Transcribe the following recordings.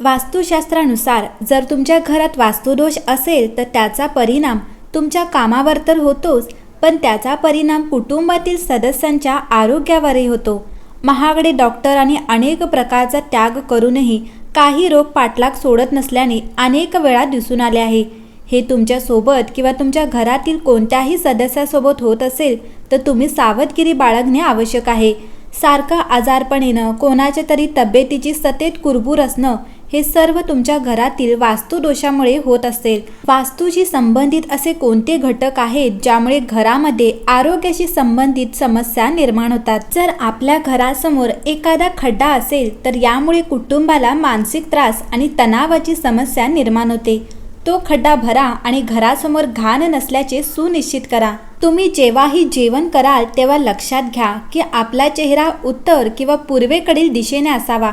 वास्तुशास्त्रानुसार जर तुमच्या घरात वास्तुदोष असेल तर त्याचा परिणाम तुमच्या कामावर तर होतोच पण त्याचा परिणाम कुटुंबातील सदस्यांच्या आरोग्यावरही होतो. महागडे डॉक्टर आणि अनेक प्रकारचा त्याग करूनही काही रोग पाठलाग सोडत नसल्याने अनेक वेळा दिसून आले आहे. हे तुमच्यासोबत किंवा तुमच्या घरातील कोणत्याही सदस्यासोबत होत असेल तर तुम्ही सावधगिरी बाळगणे आवश्यक आहे. सारखं आजारपण येणं कोणाच्या तरी तब्येतीची सतत कुरबूर असणं हे सर्व तुमच्या घरातील वास्तुदोषामुळे होत असेल. वास्तूशी संबंधित असे कोणते घटक आहेत ज्यामुळे घरामध्ये आरोग्याशी संबंधित समस्या निर्माण होतात? जर आपल्या घरासमोर एखादा खड्डा असेल तर यामुळे कुटुंबाला मानसिक त्रास आणि तणावाची समस्या निर्माण होते. तो खड्डा भरा आणि घरासमोर घाण नसल्याचे सुनिश्चित करा. तुम्ही जेव्हाही जेवण कराल तेव्हा लक्षात घ्या की आपला चेहरा उत्तर किंवा पूर्वेकडील दिशेने असावा.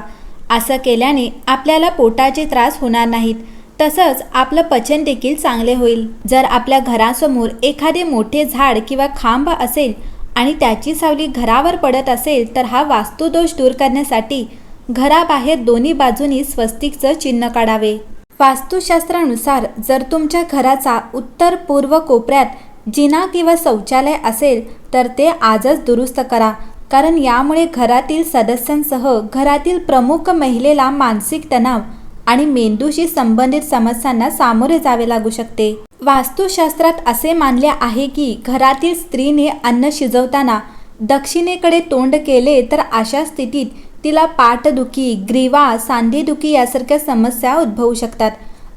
असं केल्याने आपल्याला पोटाचे त्रास होणार नाहीत. तसंच आपलं पचन देखील चांगले होईल. जर आपल्या घरासमोर एखादे मोठे झाड किंवा खांब असेल आणि त्याची सावली घरावर पडत असेल तर हा वास्तुदोष दूर करण्यासाठी घराबाहेर दोन्ही बाजूनी स्वस्तिकचं चिन्ह काढावे. वास्तुशास्त्रानुसार जर तुमच्या घराचा उत्तर पूर्व कोपऱ्यात जिना किंवा शौचालय असेल तर ते आजच दुरुस्त करा. कारण यामुळे घरातील सदस्यांसह घरातील प्रमुख महिलेला मानसिक तणाव आणि मेंदूशी संबंधित समस्यांना सामोरे जावे लागू शकते. वास्तुशास्त्रात असे मानले आहे की घरातील स्त्रीने अन्न शिजवताना दक्षिणेकडे तोंड केले तर अशा स्थितीत तिला पाठदुखी ग्रीवा सांधेदुखी यासारख्या समस्या उद्भवू शकतात.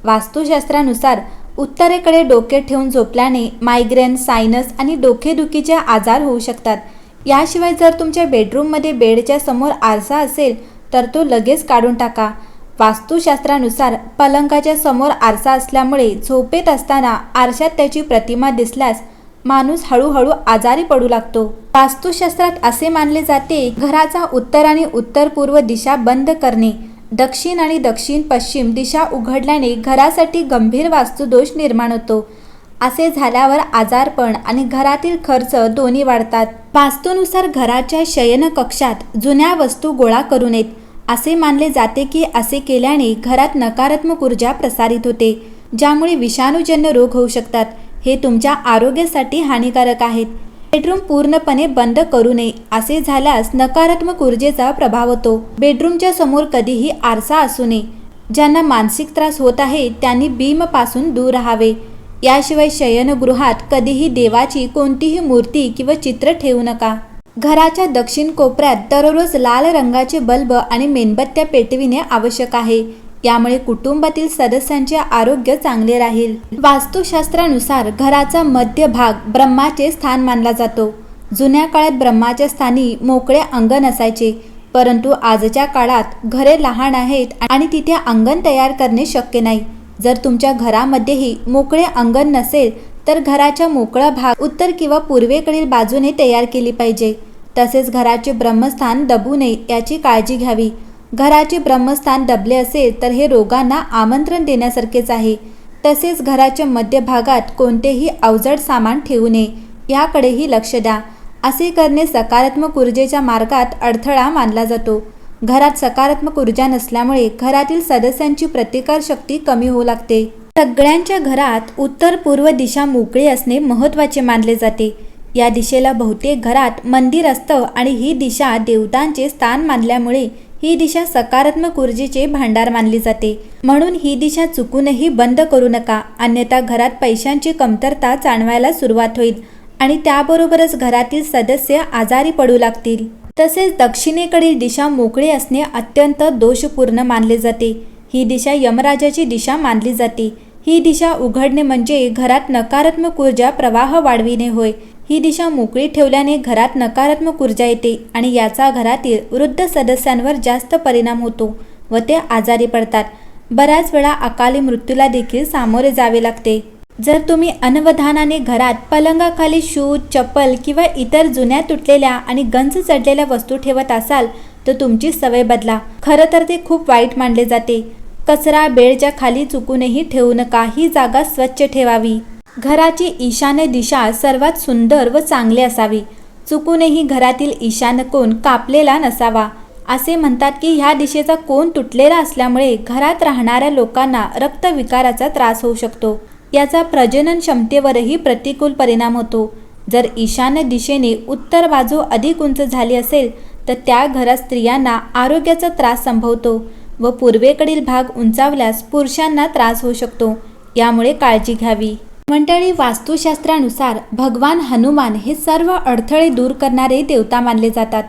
वास्तुशास्त्रानुसार उत्तरेकडे डोके ठेवून झोपल्याने मायग्रेन सायनस आणि डोकेदुखीचे आजार होऊ शकतात. याशिवाय जर तुमच्या बेडरूममध्ये बेडच्या समोर आरसा असेल तर तो लगेच काढून टाका. वास्तुशास्त्रानुसार पलंगाच्या समोर आरसा असल्यामुळे झोपेत असताना आरशात त्याची प्रतिमा दिसल्यास माणूस हळूहळू आजारी पडू लागतो. वास्तुशास्त्रात असे मानले जाते घराचा उत्तर आणि उत्तर पूर्व दिशा बंद करणे दक्षिण आणि दक्षिण पश्चिम दिशा उघडल्याने घरासाठी गंभीर वास्तुदोष निर्माण होतो. असे झाल्यावर आजारपण आणि घरातील खर्च दोन्ही वाढतात. वास्तूनुसार घराच्या शयनकक्षात जुन्या वस्तू गोळा करू नयेत. असे मानले जाते की असे केल्याने घरात नकारात्मक ऊर्जा प्रसारित होते ज्यामुळे विषाणूजन्य रोग होऊ शकतात. हे तुमच्या आरोग्यासाठी हानिकारक आहेत. बेडरूम पूर्णपणे बंद करू नये असे झाल्यास नकारात्मक ऊर्जेचा प्रभाव होतो. बेडरूमच्या समोर कधीही आरसा असू नये. ज्यांना मानसिक त्रास होत आहे त्यांनी बीमपासून दूर राहावे. याशिवाय शयनगृहात कधीही देवाची कोणतीही मूर्ती किंवा चित्र ठेवू नका. घराच्या दक्षिण कोपऱ्यात दररोज लाल रंगाचे बल्ब आणि मेणबत्त्या पेटविणे आवश्यक आहे. यामुळे कुटुंबातील सदस्यांचे आरोग्य चांगले राहील. वास्तुशास्त्रानुसार घराचा मध्य भाग ब्रह्माचे स्थान मानला जातो. जुन्या काळात ब्रह्माच्या स्थानी मोकळे अंगण असायचे परंतु आजच्या काळात घरे लहान आहेत आणि तिथे अंगण तयार करणे शक्य नाही. जर तुमच्या घरामध्येही मोकळे अंगण नसेल तर घराच्या मोकळा भाग उत्तर किंवा पूर्वेकडील बाजूने तयार केली पाहिजे. तसेच घराचे ब्रह्मस्थान दबू नये याची काळजी घ्यावी. घराचे ब्रह्मस्थान दबले असेल तर हे रोगांना आमंत्रण देण्यासारखेच आहे. तसेच घराच्या मध्यभागात कोणतेही अवजड सामान ठेवू नये याकडेही लक्ष द्या. असे करणे सकारात्मक ऊर्जेच्या मार्गात अडथळा मानला जातो. घरात सकारात्मक ऊर्जा नसल्यामुळे घरातील सदस्यांची प्रतिकारशक्ती कमी होऊ लागते. सगळ्यांच्या घरात उत्तर पूर्व दिशा मोकळी असणे महत्त्वाचे मानले जाते. या दिशेला बहुतेक घरात मंदिर असतं आणि ही दिशा देवतांचे स्थान मानल्यामुळे ही दिशा सकारात्मक ऊर्जेचे भांडार मानली जाते. म्हणून ही दिशा चुकूनही बंद करू नका. अन्यथा घरात पैशांची कमतरता जाणवायला सुरुवात होईल आणि त्याबरोबरच घरातील सदस्य आजारी पडू लागतील. तसेच दक्षिणेकडील दिशा मोकळी असणे अत्यंत दोषपूर्ण मानले जाते. ही दिशा यमराजाची दिशा मानली जाते. ही दिशा उघडणे म्हणजे घरात नकारात्मक ऊर्जा प्रवाह वाढविणे होय. ही दिशा मोकळी ठेवल्याने घरात नकारात्मक ऊर्जा येते आणि याचा घरातील वृद्ध सदस्यांवर जास्त परिणाम होतो व ते आजारी पडतात. बऱ्याच वेळा अकाली मृत्यूला देखील सामोरे जावे लागते. जर तुम्ही अनवधानाने घरात पलंगाखाली शूज चप्पल किंवा इतर जुन्या तुटलेल्या आणि गंज चढलेल्या वस्तू ठेवत असाल तर तुमची सवय बदला. खरं तर ते खूप वाईट मानले जाते. कचरा बेडच्या खाली चुकूनही ठेवू नका ही जागा स्वच्छ ठेवावी. घराची ईशान्य दिशा सर्वात सुंदर व चांगली असावी. चुकूनही घरातील ईशान्य कोण कापलेला नसावा. असे म्हणतात की ह्या दिशेचा कोण तुटलेला असल्यामुळे घरात राहणाऱ्या लोकांना रक्तविकाराचा त्रास होऊ शकतो. याचा प्रजनन क्षमतेवरही प्रतिकूल परिणाम होतो. जर ईशान्य दिशेने उत्तर बाजू अधिक उंच झाली असेल तर त्या घरात स्त्रियांना आरोग्याचा त्रास संभवतो व पूर्वेकडील भाग उंचावल्यास पुरुषांना त्रास होऊ शकतो. यामुळे काळजी घ्यावी. मंडळी वास्तुशास्त्रानुसार भगवान हनुमान हे सर्व अडथळे दूर करणारे देवता मानले जातात.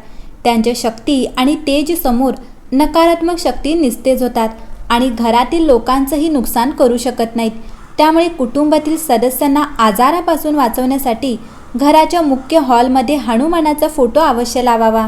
त्यांच्या शक्ती आणि तेज समोर नकारात्मक शक्ती निस्तेज होतात आणि घरातील लोकांचंही नुकसान करू शकत नाहीत. त्यामुळे कुटुंबातील सदस्यांना आजारापासून वाचवण्यासाठी घराच्या मुख्य हॉलमध्ये हनुमानाचा फोटो अवश्य लावावा.